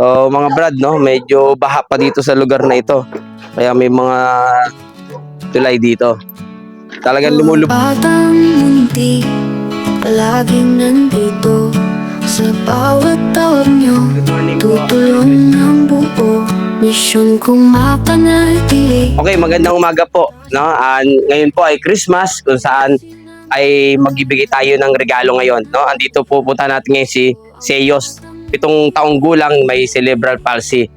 So mga brad, no, medyo baha pa dito sa lugar na ito. Kaya may mga tulay dito. Talagang lumulubog. Batang munti Palaging nandito Sa bawat tawag nyo Tutulong ng buo Misyon kong mapanatili Okay, magandang umaga po. No? Ah, ngayon po ay Christmas kung saan ay magbibigay tayo ng regalo ngayon. No? Andito po punta natin ngayon si Seyos. Pitong taong gulang may cerebral palsy.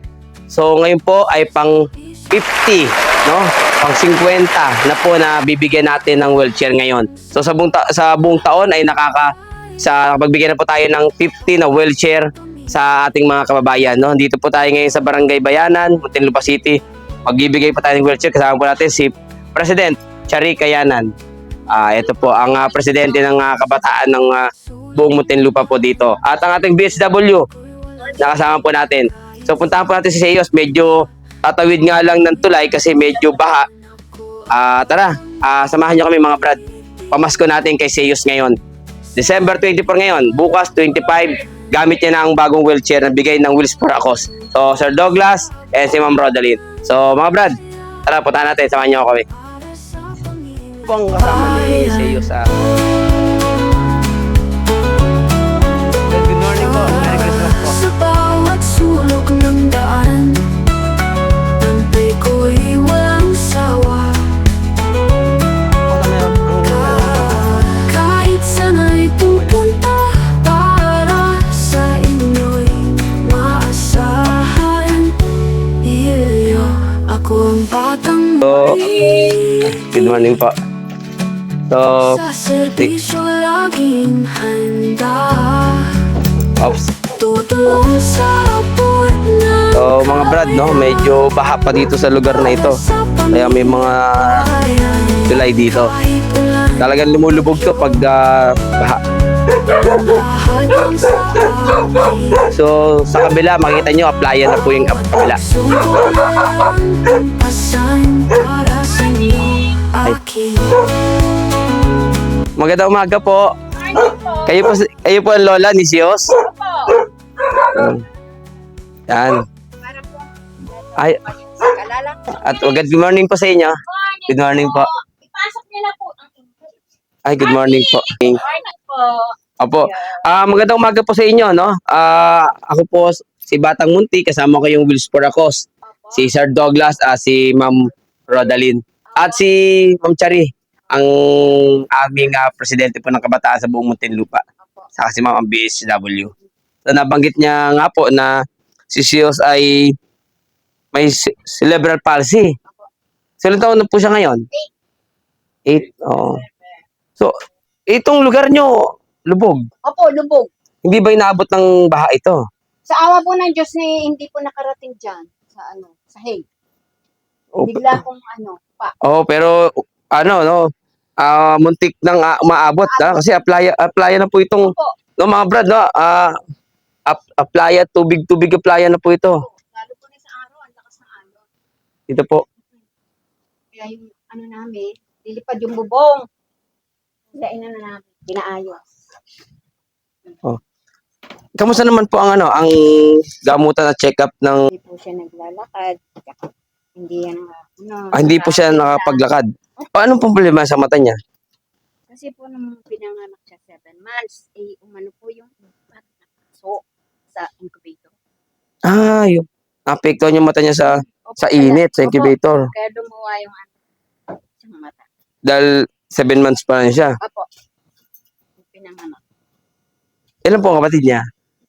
So ngayon po ay pang 50, no? Pang 50 na po na bibigyan natin ng wheelchair ngayon. So sa buong, ta- sa buong taon ay nakaka sa pagbigyan na po tayo ng 50 na wheelchair sa ating mga kababayan, no? Dito po tayo ngayon sa Barangay Bayanan, Muntinlupa City. Magbibigay po tayo ng wheelchair kasama po natin si President Chari Kayanan. Ah, ito po ang ah, presidente ng ah, kabataan ng ah, buong Muntinlupa po dito. At ang ating BSW nakasama po natin. So puntahan po natin si Seyos, medyo tatawid nga lang ng tulay kasi medyo baha. Ah, tara, ah, samahan niyo kami mga brad. Pamasko natin kay Seyos ngayon. December 24 ngayon, bukas 25, gamit niya na ang bagong wheelchair na bigay ng Wheels for a Cause. So, Sir Douglas and si Ma'am Rodaline. So, mga brad, tara, puntahan natin, samahan ako kami. Pang kasama ni Seyos sa... Good sulok ng daan. Tantay ko'y walang sawa. Kahit sana'y pupunta Para sa inyo'y maasahan. Iyo, ako ang batang So, Good morning po. So, Sa serbisyo laging handa. Oops. So, mga brad, no, medyo baha pa dito sa lugar na ito. Kaya may mga tulay dito. Talagang lumulubog to pag ah, baha. So, sa kabila, makita nyo, applyan na po yung ab- kabila. Magandang umaga po. Kayo po, kayo po ang lola ni Sios? Yan. Yan. Ay, at good morning po sa inyo. Good morning po. Ipasok niyo na po ang. Ay, good morning po. Morning po. Opo. Ah, magandang umaga po sa inyo, no? Ah, ako po si Batang Munti, kasama ko yung Wills Cause. Si Sir Douglas, ah, si Ma'am Rodaline. At si Ma'am Chari, ang aming ah, presidente po ng kabataan sa buong Muntinlupa. Saka si Ma'am ang BSW. So, nabanggit niya nga po na si Sios ay may ce- cerebral palsy. So, ilang taon na po siya ngayon? Eight. Oo. So, itong lugar nyo, lubog. Opo, lubog. Hindi ba inaabot ng baha ito? Sa awa po ng Diyos na hindi po nakarating dyan sa ano, sa hay. O, Bigla pong ano, pa. oh, pero ano, no? Ah, muntik nang ah, umaabot ha? kasi applya applya na po itong Opo. no mga brad no ah ap- applya tubig tubig applya na po ito Lalo po na sa araw, ang lakas ng araw. ito po Kaya yung ano namin, lilipad yung bubong. Hilain na na namin. Pinaayos. kamusta naman po ang ano ang gamutan at check up ng Hindi po siya naglalakad. Tsaka Hindi yan ano. ah, hindi po siya nakapaglakad paano pong problema sa mata niya Kasi po nung pinanganak siya 7 months, eh, umano po yung sa incubator. ah yung apektuhan yung mata niya sa Opo, sa init sa opo, incubator Kaya dumuwa yung ano, siyang mata. dahil 7 months pa lang siya Apo. Yung pinanganak. ilan po ang kapatid niya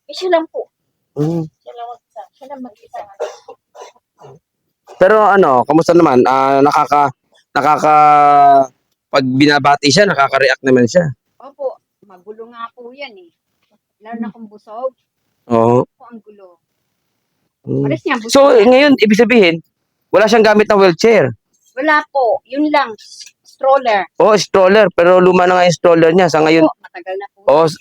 Eh, siya lang po. Mm. Siya lang mag-isa. Siya lang mag-isa. Pero ano, kamusta naman? Ah, nakaka nakaka pag binabati siya, nakaka-react naman siya. Opo. Magulo nga po yan eh. Lalo na kung busog. Oo. Po ang gulo. Mm. Niya, busog. So, ngayon, ibig sabihin, wala siyang gamit ng wheelchair. Wala po. Yun lang. Stroller. O, stroller. Pero luma na nga yung stroller niya. Sa ngayon, Opo, matagal na po. o, s-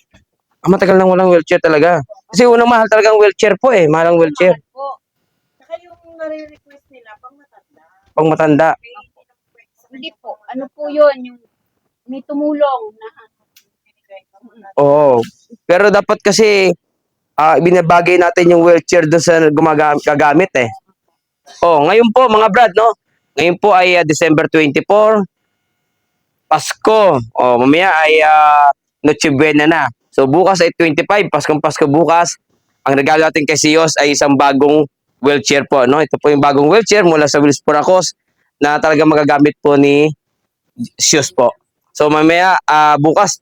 ah, matagal nang walang wheelchair talaga. Kasi unang mahal talagang wheelchair po eh. Mahal ang wheelchair. Mahal po. Saka yung nare-request nila pang matanda. Pang matanda. Hindi po. Ano po yun? Yung may tumulong na Oo. Pero dapat kasi ah binabagay natin yung wheelchair doon sa gumagamit eh. Oh, ngayon po mga brad, no? Ngayon po ay ah, December 24, Pasko. Oh, mamaya ay ah, Noche Buena na. So bukas ay 25, Paskong Pasko bukas. Ang regalo natin kay Sios ay isang bagong wheelchair po, no? Ito po yung bagong wheelchair mula sa Wills Poracos na talaga magagamit po ni Sios po. So mamaya ah, bukas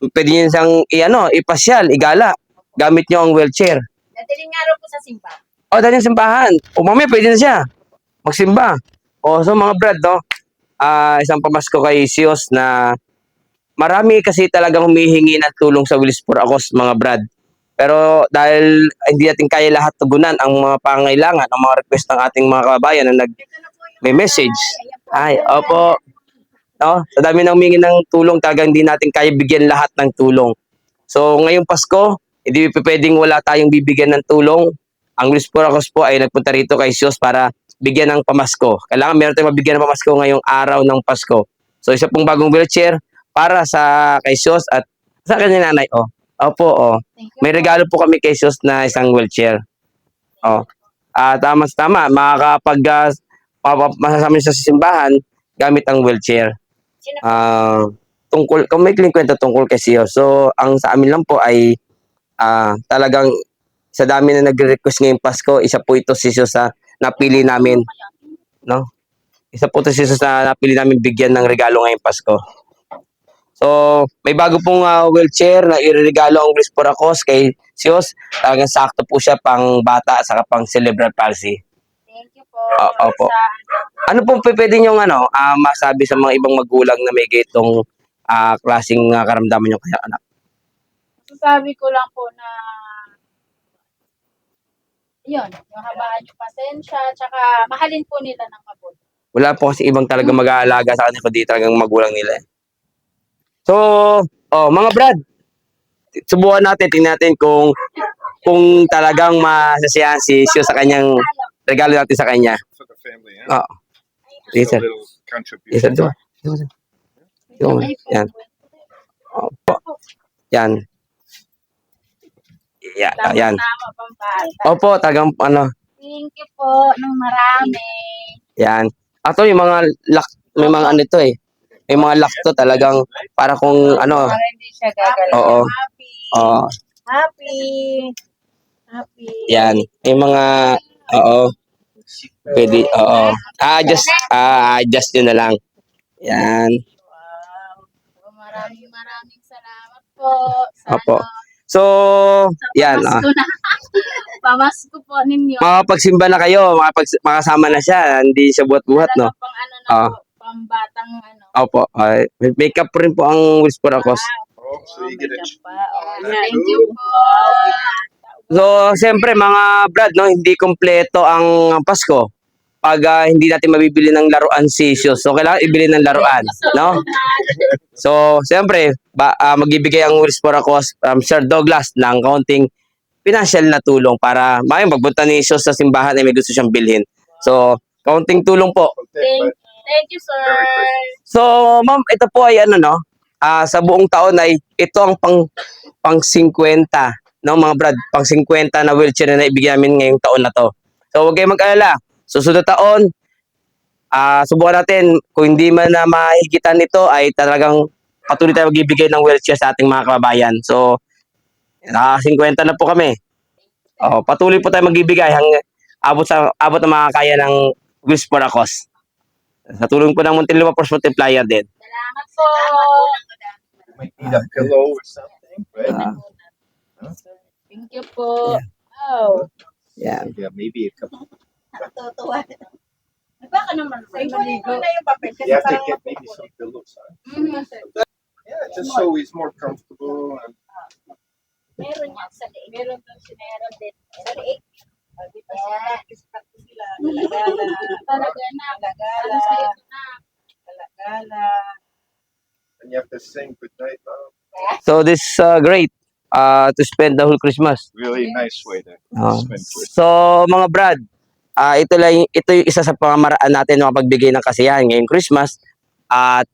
pwede niyo siyang i-ano, ipasyal, igala. Gamit niyo ang wheelchair. Nadaling nga raw po sa simba. O, dahil yung simbahan. O, mamaya pwede na siya. Magsimba. O, so mga brad, no? Ah, isang pamasko kay Sios na marami kasi talagang humihingi ng tulong sa Willis for Acos, mga brad. Pero dahil hindi natin kaya lahat tugunan ang mga pangailangan, ang mga request ng ating mga kababayan na nag may message. Ay, opo. No, sa dami nang humingi ng tulong, talagang hindi natin kaya bigyan lahat ng tulong. So, ngayong Pasko, hindi pwedeng wala tayong bibigyan ng tulong. Ang Luis Poracos po ay nagpunta rito kay Sios para bigyan ng pamasko. Kailangan meron tayong mabigyan ng pamasko ngayong araw ng Pasko. So, isa pong bagong wheelchair para sa kay Sios at sa kanya nanay. Oh. Opo, oh. May regalo po kami kay Sios na isang wheelchair. Oh. Ah, tama tama, makakapag uh, masasama niyo sa simbahan gamit ang wheelchair. Ah, tungkol kung may kwento tungkol kay Sios. So, ang sa amin lang po ay ah, talagang sa dami na nagre-request ngayong Pasko, isa po ito si Sios sa napili namin, no? Isa po ito si Sios na napili namin bigyan ng regalo ngayong Pasko. So, may bago pong ah, wheelchair na iregalo ang Luis Poracos kay Sios. Talagang sakto po siya pang bata at saka pang cerebral palsy. Thank you po. Ah, opo. Sa, Ano pong pwede niyong ano, ah, masabi sa mga ibang magulang na may gaytong ah, klaseng ah, karamdaman yung kaya anak? Sasabi ko lang po na yun, yung habaan yung pasensya, tsaka mahalin po nila ng mabuti. Wala po kasi ibang talaga mag-aalaga sa kanila kundi talagang magulang nila. eh. So, oh, mga brad, subukan natin, tingnan natin kung kung talagang masasiyahan si Sio sa kanyang regalo natin sa kanya. for the family. Oh, Yeah? yes, sir. A little Yes, sir. Yan. Opo. Yan. Yeah, yan. Tama pang bata. Opo, talagang ano, Thank you po ng marami. Yan. Ato yung mga lock, may mga ano to eh. May mga lock to talagang para kung ano. Para hindi siya gagalaw. Oo. Happy. Oh, Happy. Happy. yan. May mga oo. Pwede, oo. Ah, just ah, adjust yun na lang. Yan. Wow. Maraming maraming salamat po. Sana Opo. So, yan. Ah. Pamasko na. Pamasko po ninyo. Makapagsimba na kayo, makapag, makasama na siya, hindi siya buhat-buhat, no? Talaga Pang ano na Ah. po, pang batang ano. Opo. ay, may makeup po rin po ang Whisper Acos. Oh, so you get a. Oh. Thank you po. So, siyempre mga brad, no, hindi kompleto ang Pasko pag ah, hindi natin mabibili ng laruan si Sios. So, kailangan ibili ng laruan, no? So, siyempre, ba, ah, magbibigay ang Wills for Acos um, Sir Douglas ng kaunting financial na tulong para may magbunta ni Sios sa simbahan ay may gusto siyang bilhin. So, kaunting tulong po. Thank, thank you, sir. So, ma'am, ito po ay ano, no? Ah, sa buong taon ay ito ang pang pang 50, no, mga brad, pang 50 na wheelchair na naibigay namin ngayong taon na to. So, huwag kayong mag-alala. Susunod na taon, ah, subukan natin kung hindi man na mahigitan ito ay talagang patuloy tayo magbibigay ng wheelchair sa ating mga kababayan. So, naka 50 na po kami. Oh, patuloy po tayo magbibigay hanggang abot sa abot na makakaya ng Wheels for Acos. Sa tulong po ng Muntinlupa Force Multiplier din. Salamat po. need a pillow or something, right? Ah, Thank you po. Oh. yan. Yeah, maybe a couple. Natutuwa. Baka naman. Maligo na yung papel kasi You have to get maybe some pillows. Yeah, just so he's more comfortable. And Meron yan sa liig. Meron doon si Meron din. Sa. Talaga na. Ano sa'yo na? Gala. and you have to sing good night. Mom. So this is uh, great uh, to spend the whole Christmas. Really nice way to Ah. spend Christmas. So mga brad, ah ito lang ito yung isa sa pamamaraan natin ng pagbigay ng kasiyahan ngayong Christmas at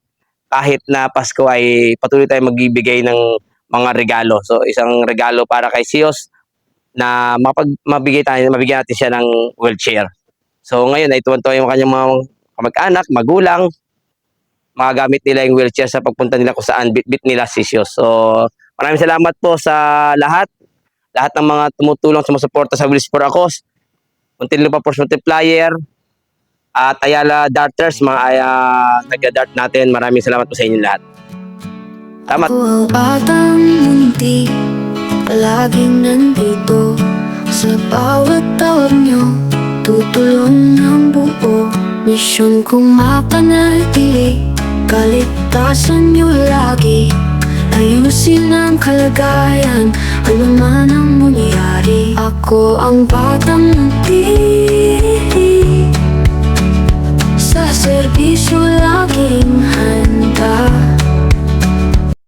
kahit na Pasko ay patuloy tayong magbibigay ng mga regalo. So isang regalo para kay Sios na mapag mabigay tayo mabigyan natin siya ng wheelchair. So ngayon ay tuwan-tuwa yung kanyang mga kamag-anak, magulang, magagamit nila yung wheelchair sa pagpunta nila kung saan bit-bit nila sisios. So maraming salamat po sa lahat, lahat ng mga tumutulong, sumusuporta sa Wheels for Akos, Muntinlupa Force Multiplier, at Ayala Darters, mga uh, nag-dart natin. Maraming salamat po sa inyo lahat. Salamat. Ako ang batang munti Palaging nandito Sa bawat tawag nyo Tutulong ng buo Misyon kong mapanatili Kaligtasan nyo lagi Ayusin ang kalagayan. Ano man ang mangyari Ako ang batang munti Sa serbisyo laging handa